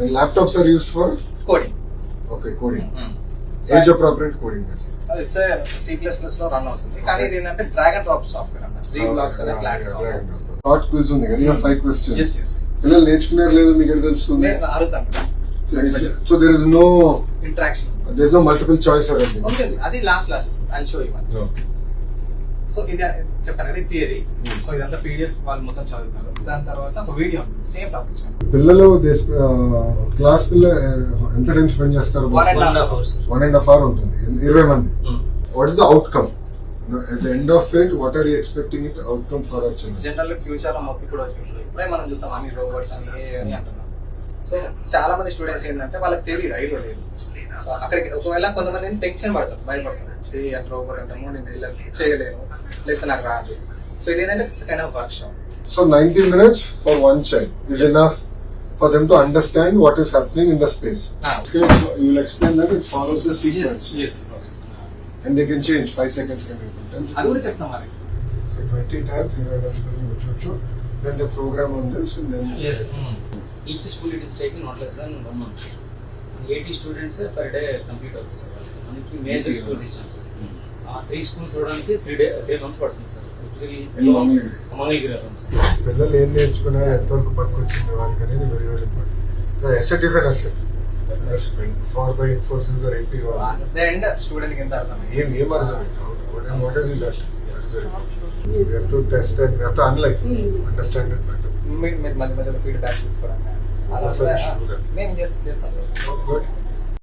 And laptops are used for coding okay coding. Age appropriate coding. Yes. It's C plus ప్లస్లో run అవుతుంది. కానీ ఇది ఏంటంటే drag and drop software అంట. G blocks అనే platform. Short quiz ఉంది కదా you have five questions. Yes yes పిల్లలు నేర్చుకున్నారు లేదో మీకు ఎక్కడ తెలుస్తుంది? అడుగుతాను. So there is no interaction there is no multiple choice అది last classes I show you once so ఇది చెప్పాను కదా థియరీ. సో ఇదంతా పీడిఎఫ్ వాళ్ళు మొత్తం చదువుతారు. దాని తర్వాత ఒక వీడియో సేమ్ టాపిక్స్ పిల్లలు క్లాస్ పిల్ల ఎంత టైం స్పెండ్ చేస్తారు. వన్ అండ్ హాఫ్ అవర్ ఉంటుంది. ఇరవై మంది. What is the outcome the end of it what are you expecting it outcome for our children general ఫ్యూచర్లో మొత్తం ఇప్పుడు వచ్చింది ఇప్పుడే మనం చూస్తాం అన్ని రోబోట్స్ అని ఏ అని అంటున్నాం సో చాలా మంది స్టూడెంట్స్ ఏంటంటే వాళ్ళకి తెలియదు ఐడియా లేదు. సో అక్కడికి ఒకవేళ కొంతమంది టెన్షన్ పడతారు భయపడతారు. ఏ అంటే రోబోట్ అంటాము నేను చేయలేను లేకపోతే నాకు రాదు. సో ఇది ఏంటంటే kind of workshop so ninety minutes for one child is enough for them to understand what is happening in the space Ah. You explain that it follows the sequence and they can change five seconds can అది కూడా చెప్తాం మరి. So twenty times ఇరవై వచ్చి then the program this and then Yes. Each school it is taking not less than one month. Eighty students per day complete అవుతుంది sir. మనకి major schools ఇచ్చాం sir three schools చూడడానికి three day three months పడుతుంది sir. పిల్లలు ఏం నేర్చుకున్నారు ఎంతవరకు పనికి వచ్చింది వాళ్ళకి అనేది very very important asset is an asset far by Infosys or end student ఎంత అర్థం ఏం ఏం అర్థం what is it We have to test it, we have to analyze, understand it better. మీరు మధ్య మధ్యలో ఫీడ్బ్యాక్ తీసుకోవడం కానీ అలా. మేము చేస్తాం సార్.